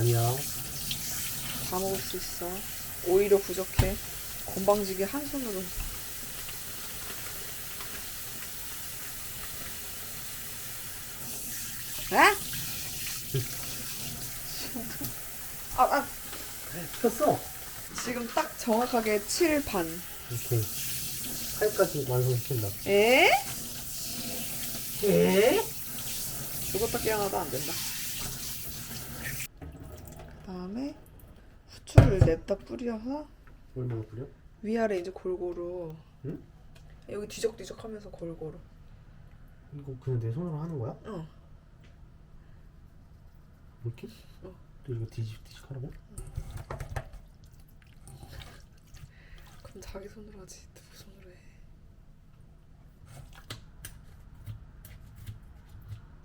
아니야. 다 먹을 수 있어. 오히려 부족해. 건방지게 한 손으로. 에? 아, 아, 폈어. 지금 딱 정확하게 7 반. 이렇게 살까지 완성시킨다. 에? 에? 죽었다 깨어나도 안 된다. 그 다음에 후추를 냅다 뿌려서 얼마나 뿌려? 위아래 이제 골고루 응? 여기 뒤적뒤적 하면서 골고루 이거 그냥 내 손으로 하는 거야? 응 이렇게? 어. 또 이거 뒤집 뒤집 하라고? 그럼 자기 손으로 하지 누구 손으로 해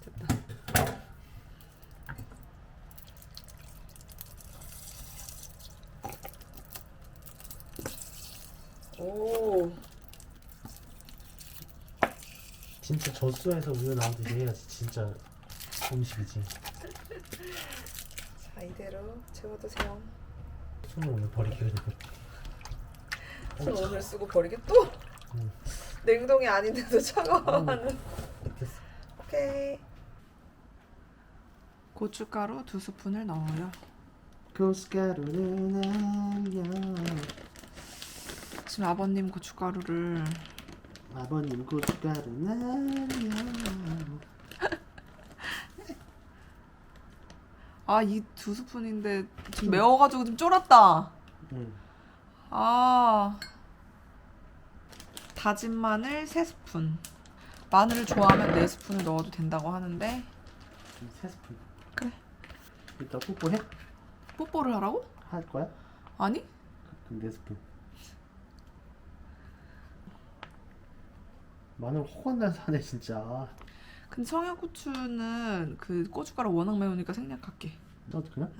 됐다 오 진짜 젖소에서 우유 나오듯이 해야지 진짜 음식이지. 자 이대로 채워두세요 손을 오늘 버리기 그냥. 손 오늘 쓰고 버리게 또? 응. 냉동이 아닌데도 차가워하는 됐어. 오케이 고춧가루 두 스푼을 넣어요 고춧가루는 아니야. 지금 아버님 고춧가루를 아버님 고춧가루는 아니야. 아 이 두 스푼인데 지금 매워가지고 좀 쫄았다 응. 아 다진 마늘 세 스푼 마늘을 좋아하면 네 스푼을 넣어도 된다고 하는데 세 스푼. 그래 이따 뽀뽀해? 뽀뽀를 하라고? 할 거야? 아니 그럼 네 스푼. 마늘 허건날 사네 진짜. 근데 청양고추는 그 고춧가루 워낙 매우니까 생략할게 나도 그냥?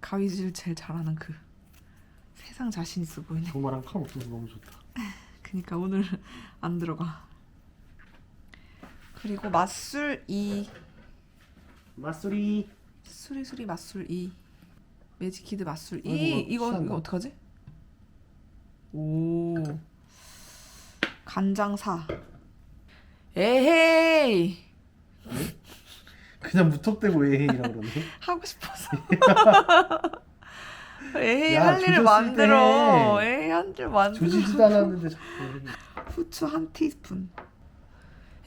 가위질 제일 잘하는 그 세상 자신 있어 보이네 정말랑 칼 없어서 너무 좋다. 그니까 오늘 안 들어가 그리고 맛술 2 맛소리. 수리수리 맛술 2 매직키드 맛술 2 아이고, 이거. 이거 어떡하지? 오 간장 4 에헤이 그냥 무턱대고 에헤이라 그러네. 하고 싶어서 에헤이 야, 할 일을 조졌을 만들어 때. 에헤이 한 줄 만들어 조지지도 않았는데 자꾸. 후추 한 티스푼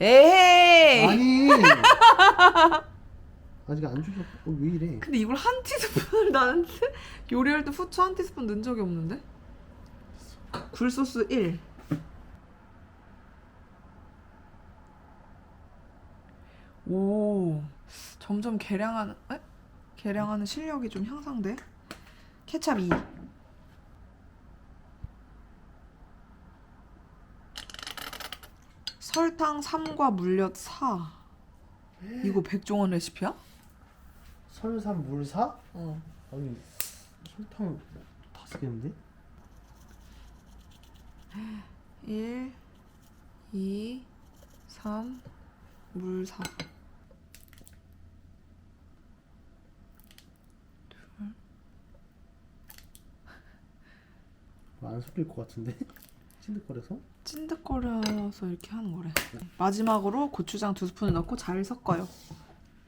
에헤이 아니. 아직 안 주셨. 어, 왜 이래? 근데 이걸 한 티스푼을 나는 요리할 때 후추 한 티스푼 넣은 적이 없는데? 굴소스 1 오, 점점 계량하는, 에? 계량하는 실력이 좀 향상돼. 케찹 2. 설탕 3과 물엿 4. 이거 백종원 레시피야? 설산 물 사? 어. 아니 설탕 다섯 개인데? 1, 2, 3, 물 4. 안 섞일 것 같은데? 찐득거려서? 찐득거려서 이렇게 하는 거래. 마지막으로 고추장 두 스푼을 넣고 잘 섞어요.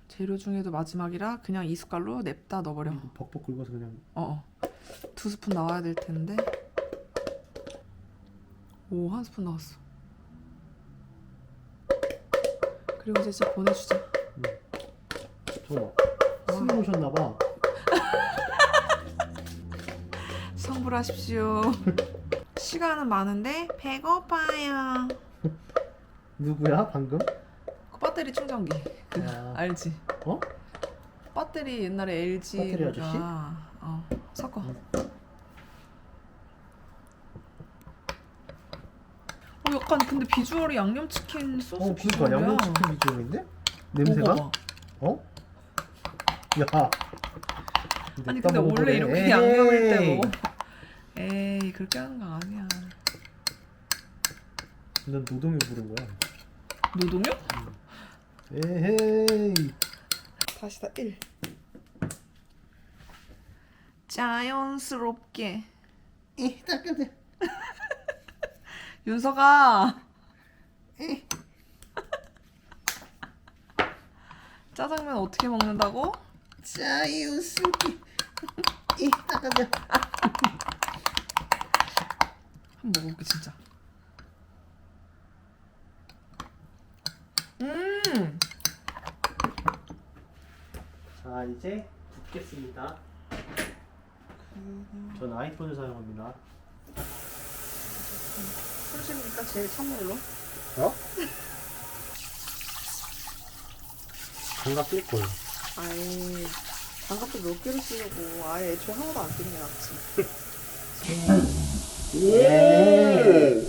재료 중에도 마지막이라 그냥 이 숟갈로 냅다 넣어버려. 이거 벅벅 긁어서 그냥 어, 어. 두 스푼 나와야 될 텐데. 오, 한 스푼 나왔어. 그리고 이제 진짜 보내주자. 잠깐만 숨 오셨나 봐 성불하십시오. 시간은 많은데 배고파요. 누구야 방금? 그 배터리 충전기. 그 아. 알지? 어? 배터리 옛날에 LG 배터리 아저씨? 어 섞어. 응. 어 약간 근데 비주얼이 양념치킨 소스 어 그니까 비주얼이야. 양념치킨 비주얼인데? 냄새가? 먹어봐. 어? 야 아니 근데 원래. 이렇게 양념일 때. 먹어. 에이 그렇게 하는 거 아니야. 난 노동요 부른 거야 노동요? 에헤이. 다시 다 1. 자연스럽게. 이 따끈해. 윤서가. 짜장면 어떻게 먹는다고? 자유스럽게. 이 따끈해. 한번 먹어볼게 진짜. 음. 자 이제 붓겠습니다. 전 아이폰을 사용합니다. 손실이니까 제일 찬물로. 어? 장갑 낄 거예요. 아이 장갑도 몇 개를 쓰려고 아예 애초에 하나도 안 끼는 게 낫지. 예.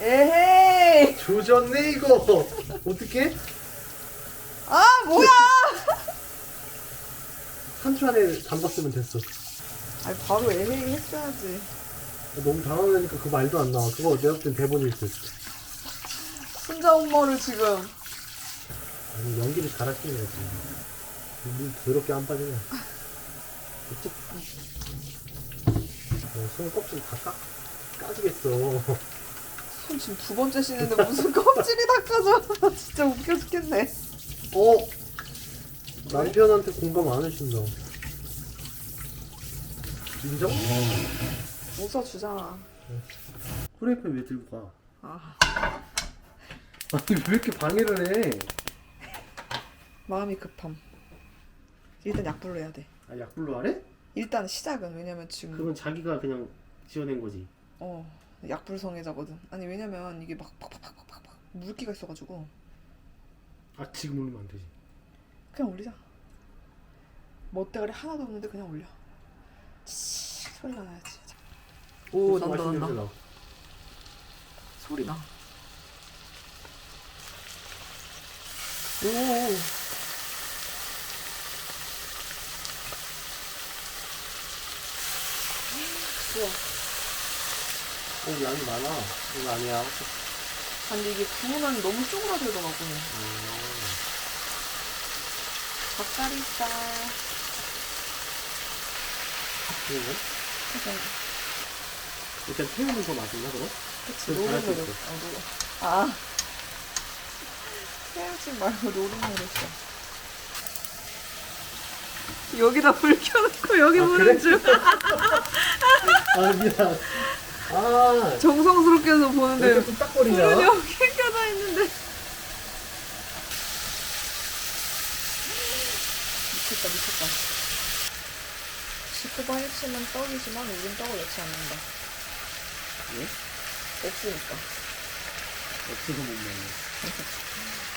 에헤이. 조졌네 이거. 어떻게? 아 뭐야? 3초 안에 담갔으면 됐어. 아니 바로 에헤이 했어야지. 너무 당황하니까 그 말도 안 나와. 그거 내가 볼땐 대본이 있어. 혼자 엄마를 지금. 아니 연기를 잘하시는 거지. 물 더럽게 안 빠지냐. 손 껍질 다 까, 까지겠어. 손 지금 두 번째 씻는데 무슨 껍질이 닦아져. 진짜 웃겨 죽겠네. 어? 남편한테 공감 안 해준다. 인정? 웃어주잖아. 프라이팬 왜 들고 가? 아 아니 왜 이렇게 방해를 해? 마음이 급함. 일단 약불로 해야 돼. 아 약불로 하래? 일단 시작은 왜냐면 지금 그러면 자기가 그냥 지어낸 거지. 어 약불 성애자거든. 아니 왜냐면 이게 막 팍팍팍팍팍 물기가 있어가지고 아 지금 올리면 안 되지. 그냥 올리자. 멋대가리 하나도 없는데 그냥 올려. 치 소리가 나야지. 오 벌써 난다 맛있는 난다. 냄새 나. 소리 나. 오. 우와. 어 양이 많아. 이거 아니야. 근데 이게 구우면 너무 쪼그라들더라고. 닭다리살. 이거 그래서 일단 태우는 거 맞나 그럼? 그치 그럼 잘할 수 노릇노릇. 있어. 어, 노릇. 아. 헤어짐 말고 노릇노릇이야. 여기다 불 켜놓고 여기 아, 보는 그래? 중. 아 미안. 아 정성스럽게도 왜 보는데 이렇게 뚝딱거리냐? 불은 여기 켜져 있는데. 미쳤다 미쳤다. 지코바 해치면 떡이지만 우린 떡을 넣지 않는다. 왜? 없으니까. 없어서 못 먹네.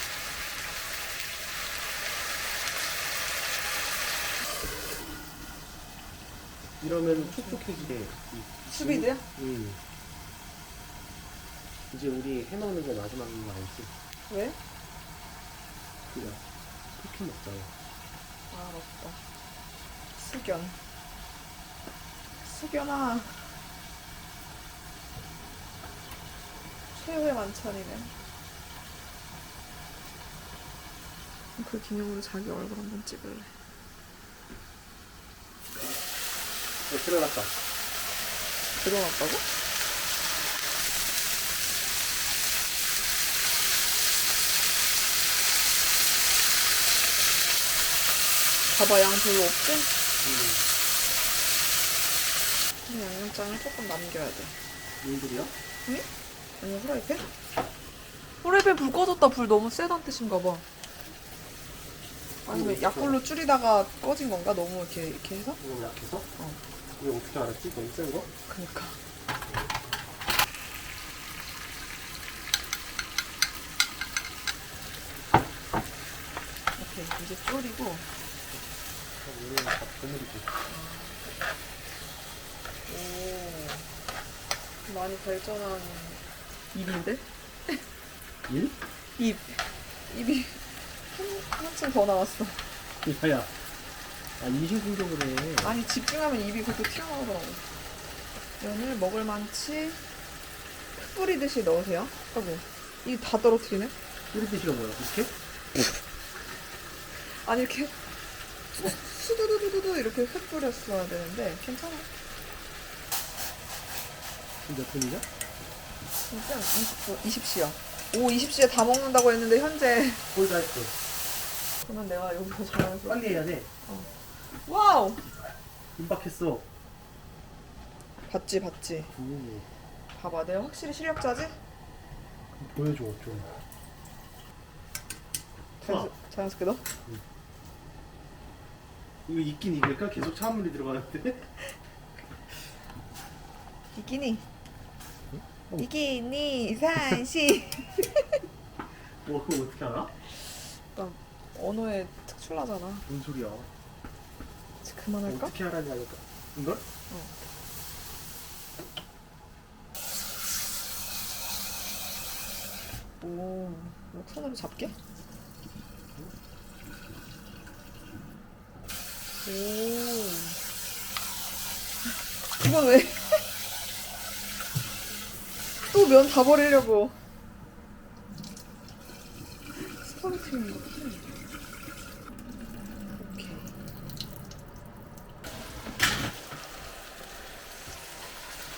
이러면 촉촉해지게. 이- 수비드야? 음. 이제 우리 해먹는 거 마지막인 거 알지? 왜? 그래. 쿠키 먹자고. 아 맞다. 숙연. 숙연아. 최후의 만찬이네. 그 기념으로 자기 얼굴 한번 찍을래. 어, 들어갔다. 들어갔다고? 봐봐 양 별로 없지? 음. 이 양념장을 조금 남겨야 돼. 뭔들이야? 아니 후라이팬? 후라이팬 불 꺼졌다 불 너무 세단 뜻인가 봐 아니면 약불로 줄이다가 꺼진 건가? 너무 이렇게 이렇게 해서? 이거 약해서? 어. 이거 어떻게 알았지? 너무 센 거? 그니까 오케이 이제 졸이고 우리는 다 버무리고. 오 많이 발전한 입인데? 일? 입 입이 한, 한층 더 나왔어 야야. 아, 인신 공격을 해. 아니 집중하면 입이 그렇게 튀어나오더라고. 면을 먹을 만치 뿌리듯이 넣으세요. 하고 이게 다 떨어뜨리네. 1cm가 뭐야? 이렇게? 아니 이렇게 수- 수두두두두 이렇게 흩 뿌렸어야 되는데 괜찮아. 지금 몇 분이죠? 진짜 20, 20시야. 오 20시에 다 먹는다고 했는데 현재 거의 다 했어. 그러면 내가 여기서 자연스럽게 빨리 해야 돼. 와우 임박했어. 봤지 봤지 오, 봐봐 내가 확실히 실력자지? 보여줘 좀. 자연스, 자연스럽게 넣어? 이거 익긴 익을까? 계속 차물이 들어가는데? 비키니 어. 비키니 산시 뭐 그거 어떻게 알아? 나 언어에 특출나잖아 뭔 소리야? 그만할까? 어떻게 알았냐니까. 이걸? 오 이거 손으로 잡게? 오 이건 왜? 또 면 다 버리려고 스파게티인 것 같아 오케이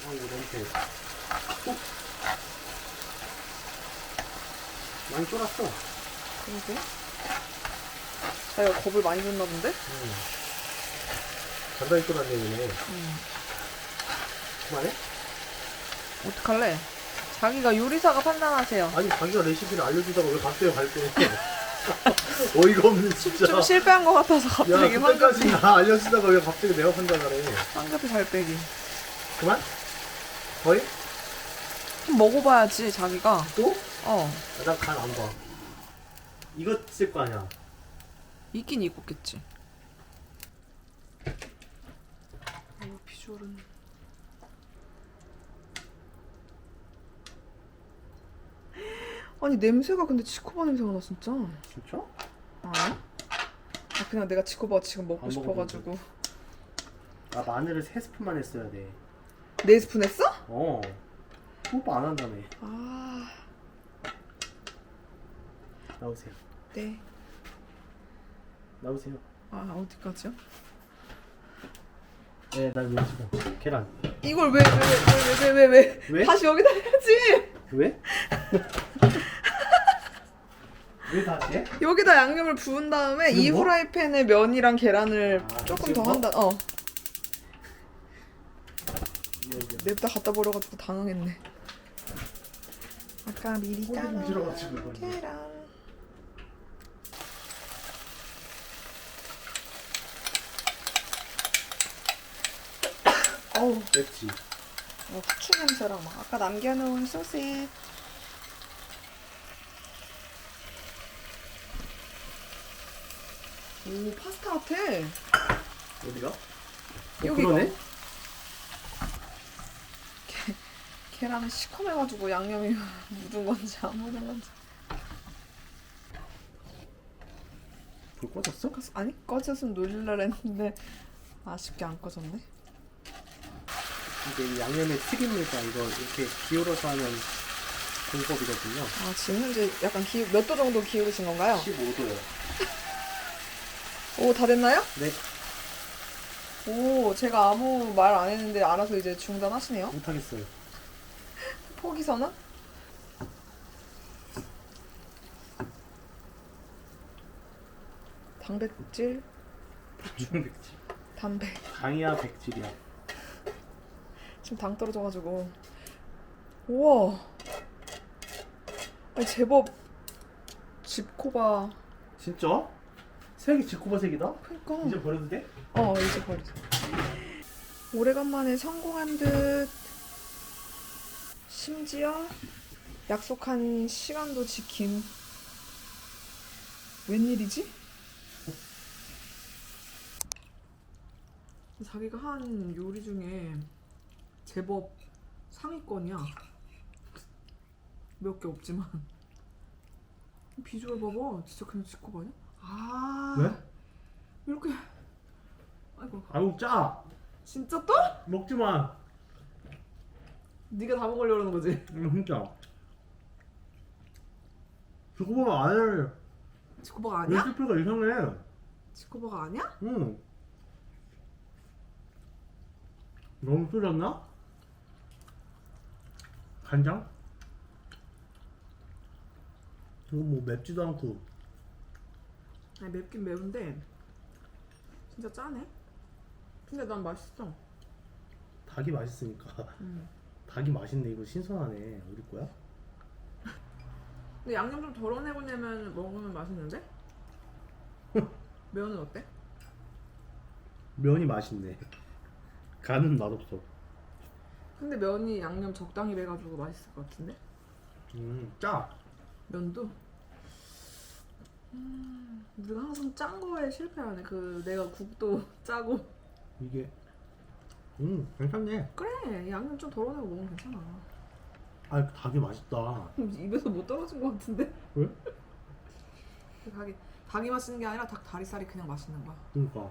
아 이거 냄새. 어? 많이 쫄았어. 그러게 자기가 겁을 많이 줬나 본데? 응. 단단히 쫄았네 얘네. 응 그만해? 어떡할래? 자기가 요리사가 판단하세요 아니 자기가 레시피를 알려주다가 왜 갑자기 발표해? 어이가 없는 진짜. 좀 실패한 것 같아서 야 갑자기 그때까지 황급히 나 알려주다가 왜 갑자기 내가 판단하래? 황급히 살 빼기 그만? 거의? 좀 먹어봐야지 자기가 또? 어난간안 봐. 이거 쓸 거 아니야. 있긴 있겠지 어, 비주얼은 아니 냄새가 근데 치코바 냄새가 나 진짜 진짜? 아니? 아, 그냥 내가 치코바 지금 먹고 안 싶어가지고 아 마늘을 세 스푼만 했어야 돼. 네 스푼 했어? 어. 오빠 안 한다며. 아 나오세요. 네. 나오세요. 아 어디까지요? 네, 난 왼쪽. 계란. 이걸 왜왜 왜 왜 왜 왜, 왜? 다시 여기다 해야지 왜? 왜 다시 해? 여기다 양념을 부은 다음에 이 뭐? 후라이팬에 면이랑 계란을 아, 조금 지금 더 뭐? 한다 어 미안, 미안. 냅다 갖다 버려가지고 당황했네 아까 미리 이거. 계란 어우 맵지. 어, 후추 냄새랑 막 아까 남겨놓은 소스 오 파스타 같아 어디가? 어, 여기가. 그러네? 계란은 시커매가지고 양념이 묻은 건지 안 묻은 건지 불 꺼졌어? 아니 꺼졌으면 놀릴라 했는데 아쉽게 안 꺼졌네 이게 이 양념의 튀김물과 이거 이렇게 기울어서 하는 공법이거든요. 아 지금 현재 약간 기, 몇 도 정도 기울이신 건가요? 15도요. 오 다 됐나요? 네, 오 제가 아무 말 안 했는데 알아서 이제 중단하시네요 못하겠어요. 포기 선언? 단백질, 중백질. 담배 당이야 백질이야. 지금 당 떨어져가지고 우와 아니 제법 집코바 진짜? 색이 지코바 색이다? 그니까 이제 버려도 돼? 어 이제 버리자 오래간만에 성공한 듯 심지어 약속한 시간도 지킴 웬일이지? 자기가 한 요리 중에 제법 상위권이야 몇 개 없지만 비주얼 봐봐 진짜 그냥 찍고 봐요? 아 왜? 이렇게 아이고 아우 짜. 진짜 또? 먹지 마. 네가 다 먹으려고 그러는 거지? 이거 진짜. 저거 안에 지코버가 아니야? 레시피가 이상해. 지코버가 아니야? 응. 너무 끓였나? 간장? 이거 뭐 맵지도 않고 아니 맵긴 매운데 진짜 짜네. 근데 난 맛있어. 닭이 맛있으니까 음. 닭이 맛있네 이거 신선하네 우리 거야? 근데 양념 좀 덜어내고 내면 먹으면 맛있는데? 면은 어때? 면이 맛있네 간은 맛없어 근데 면이 양념 적당히 배가지고 맛있을 것 같은데? 음 짜 면도? 음, 우리가 항상 짠 거에 실패하네. 그 내가 국도 짜고 이게 음 괜찮네 그래 양념 좀 덜어내고 먹으면 괜찮아. 아 닭이 맛있다 입에서 못 떨어진 것 같은데? 왜? 그 닭이 닭이 맛있는 게 아니라 닭 다리살이 그냥 맛있는 거야. 그러니까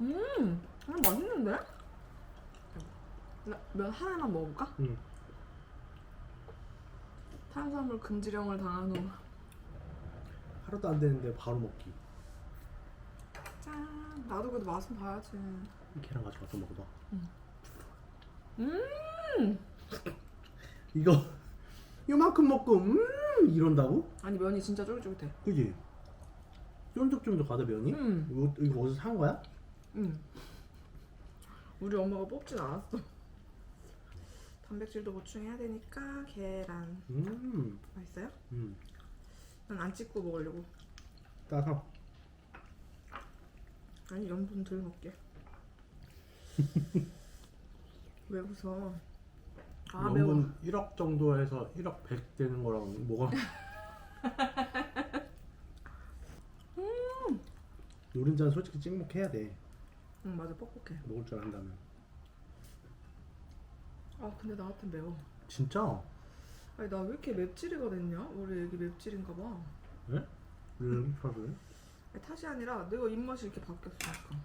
음, 음 맛있는데? 나 면 하나만 먹어볼까? 응. 탄수화물 금지령을 당한 후 하루도 안 되는데 바로 먹기 짠. 나도 그래도 맛은 봐야지. 계란 가져와서 먹어봐 음. 이거 요만큼 먹고 음 이런다고? 아니 면이 진짜 쫄깃쫄깃해. 그지? 쫀득쫀득하다 면이? 음. 이거, 이거 어디서 산 거야? 응. 우리 엄마가 뽑진 않았어. 단백질도 보충해야 되니까 계란 음, 맛있어요? 음. 난 안 찍고 먹으려고. 따서 아니 염분 덜 먹게. 왜 웃어? 아 매워. 연분 1억 정도 해서 1억 100 되는 거랑 뭐가 음. 노른자는 솔직히 찍먹해야 돼 응 맞아 뻑뻑해. 먹을 줄 안다면 아 근데 나 같은 매워. 진짜? 아니 나 왜 이렇게 맵찔이가 됐냐? 우리 애기 맵찔인가 봐. 왜? 왜 사줘요? 아니, 탓이 아니라 내가 입맛이 이렇게 바뀌었으니까.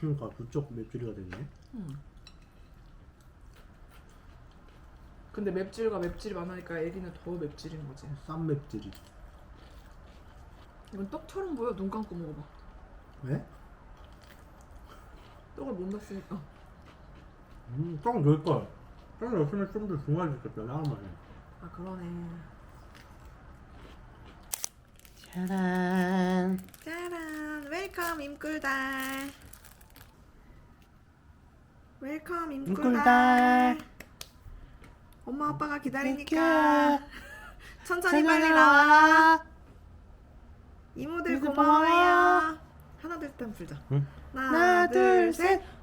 그러니까 부쩍 맵찔이가 됐네 응. 근데 맵찔과 맵찔이 많으니까 애기는 더 맵찔인 거지. 쌈 맵찔이 이건 떡처럼 보여. 눈 감고 먹어봐. 왜? 떡을 못 넣었으니까. 음, 딱 넣을걸 딱 넣었으면 좀 더 중화해졌겠다 나만에 아 그러네. 짜란 짜란. 웰컴 임꿀달. 웰컴 임꿀달. 엄마 아빠가 기다리니까 천천히 빨리 나와. 이모들 이모들 고마워요. 둘 셋. 응. 하나, 둘 셋. 우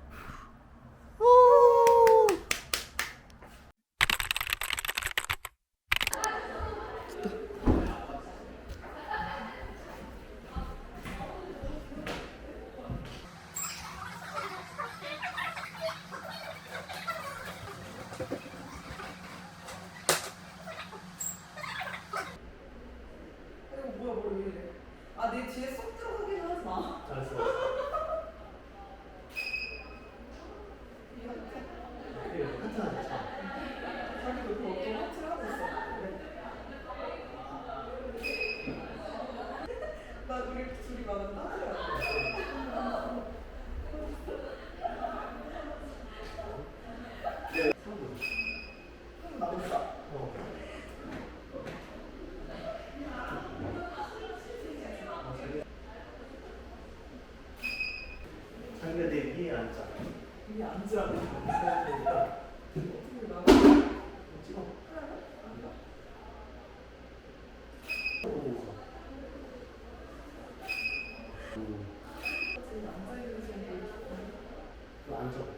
Alonso.